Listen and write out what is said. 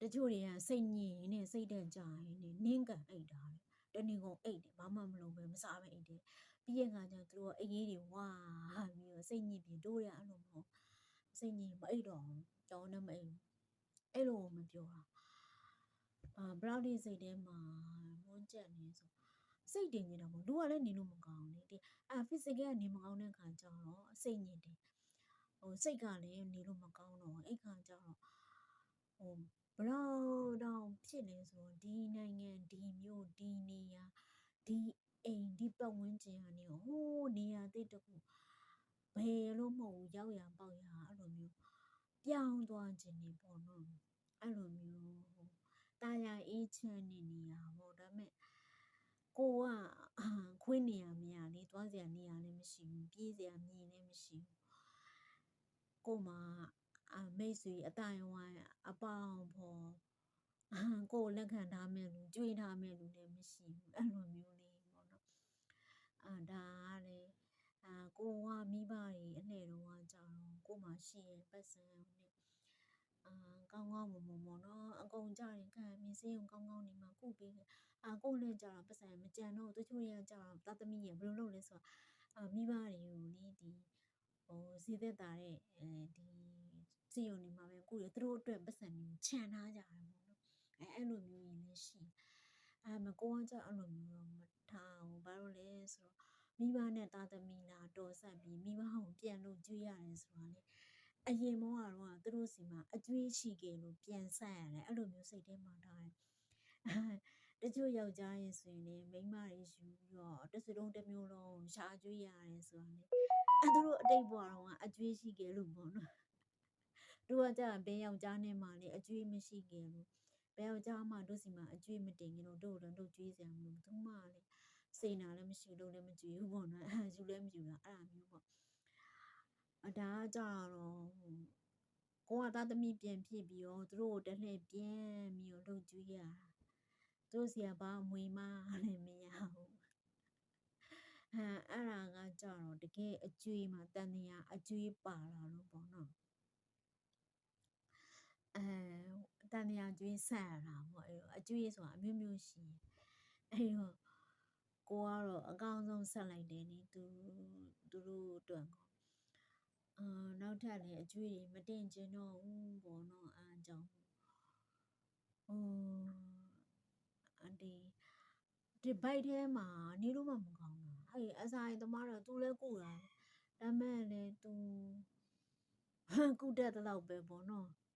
တချို့တွေကစိတ်ညစ်ရင်နဲ့စိတ်တက်ကြရင်နဲ့နင်းကန်အိတ်တာတဲ့တနေကုန်အိတ်တယ်ဘာမှမလုပ်ပဲမစားပဲအိတ်တယ်ပြီးရဲ့ခါကျသူတို့ကအိတ်ကြီးတွေဝါပြီးတော့စိတ်ညစ်ပြီးတို့ရအဲ့လိုမဟုတ်စိတ်ညစ်မအိတ်တော့ဘူးတောင်းနေမအိတ်ဘူးအဲ့လိုမပြောတာအာဘလောက်ဒီစိတ်ထဲမှာမွန်းကြက်နေဆိုစိတ်တင်နေတာပေါ့လူကလည်းနေလို့မကောင်းလေဒီအာ physical ကနေမကောင်းတဲ့ခါကျတော့စိတ်ညစ်တယ်ဟိုစိတ်ကလည်းနေလို့မကောင်းတော့အဲ့ခါကျတော့ ဟိုဘလောက်တောင်ဖြစ်နေဆိုတော့ဒီနိုင်ငံဒီမျိုးဒီနေရာဒီအိမ်ဒီပတ်ဝန်းကျင်ကနေဟိုးနေရာတိတ်တခုဘယ်လို့မဟုတ်ဘူးရောက်ရပေါက်ရအဲ့လိုမျိုးပြောင်းသွားခြင်းနေပေါ့နော်အဲ့လိုမျိုးဟိုတာယာအေးချမ်းနေနေရပေါ့ဒါပေမဲ့ကိုကခွေးနေရမရလေသွားစရာနေရလည်းမရှိဘူးပြေးစရာမြေလည်းမရှိဘူးကိုမှ အမိတ်ဆွေအတိုင်းဝိုင်းအပေါင်းဖော်ကိုယ်လက်ခံထားမဲ့လူကြွေးထားမဲ့လူလည်းမရှိဘူးအဲ့လိုမျိုးလေးပေါ့နော်အာဒါကလေအာကိုကမိဘတွေအလှည့်တော့ကြာတော့ကိုမှရှိရဲ့ပတ်စံနဲ့အာကောင်းကောင်းမွန်မွန်ပေါ့နော်အကုန်ကြရင်ခံမြင်စင်းုံကောင်းကောင်းနေမှာကုပေးတယ်အာကိုလည်းကြာတော့ပတ်စံမကြံတော့တချို့ရကြာတော့တသမီးရဘယ်လိုလုပ်လဲဆိုတော့အာမိဘတွေကိုလေဒီဟိုဈေးသက်တာတဲ့အဲဒီ စီယုံနေမှာပဲကိုရသူတို့အတွက်ပတ်စံနေခြံထားကြတယ်ပေါ့နော်အဲအဲ့လိုမျိုးရင်လည်းရှိအဲမကိုကကြောက်အဲ့လိုမျိုးတော့မထားဘူးဘာလို့လဲဆိုတော့မိဘနဲ့တာသမီလာတော်ဆက်ပြီးမိဘကိုပြန်လို့ကြွေးရတယ်ဆိုတာလေအရင်မောကတော့သူတို့စီမှာအကျွေးရှိခဲ့လို့ပြန်ဆက်ရတယ်အဲ့လိုမျိုးစိတ်ထဲမှာထားတယ်တချို့ယောက်ျားရင်ဆိုရင်လေမိန်းမတွေယူပြီးတော့တစ်စလုံးတစ်မျိုးလုံးရှာကျွေးရတယ်ဆိုတာလေအဲသူတို့အတိတ်ဘဝတော့အကျွေးရှိခဲ့လို့ပေါ့နော် တို့ကကြာဘယ်ယောက်ျားနဲ့မှလေအကျွေးမရှိခဲ့လို့ဘယ်ယောက်ျားမှတို့စီမှာအကျွေးမတင်ကြလို့တို့တော့တို့ကျွေးစရာမလိုဘူးသူမှလေစိတ်နာလည်းမရှိလို့လည်းမကြွေးဘူးပေါ့နော်အဲယူလည်းမယူတာအဲ့ဒါမျိုးပေါ့အဒါကကြာတော့ကိုကသားသမီးပြန်ဖြစ်ပြီးတော့သူတို့တလှည့်ပြန်ပြီးတော့လုပ်ကျွေးရတာသူတို့စီကဘာမွေမလည်းမရဘူးအဲအဲ့ဒါကကြာတော့တကယ်အကျွေးမှာတန်တရားအကျွေးပါလာလို့ပေါ့နော် အဲတန်တရားကျွေးဆက်ရတာပေါ့အဲ့တော့အကျွေးဆိုတာအမျိုးမျိုးရှိအဲ့တော့ကိုကတော့အကောင်းဆုံးဆက်လိုက်တယ်နိသူသူတို့အတွက်ကိုအာနောက်ထပ်လည်းအကျွေးတွေမတင်ကျင်တော့ဘူးပေါ့နော်အားကြောင့်ဟိုအဒီဒီဘိုက်ထဲမှာနေလို့မှမကောင်းတာအဲ့အစာရင်သမားတော့သူလည်းကုတာဒါမဲ့လည်းသူကုတတ်တဲ့လောက်ပဲပေါ့နော်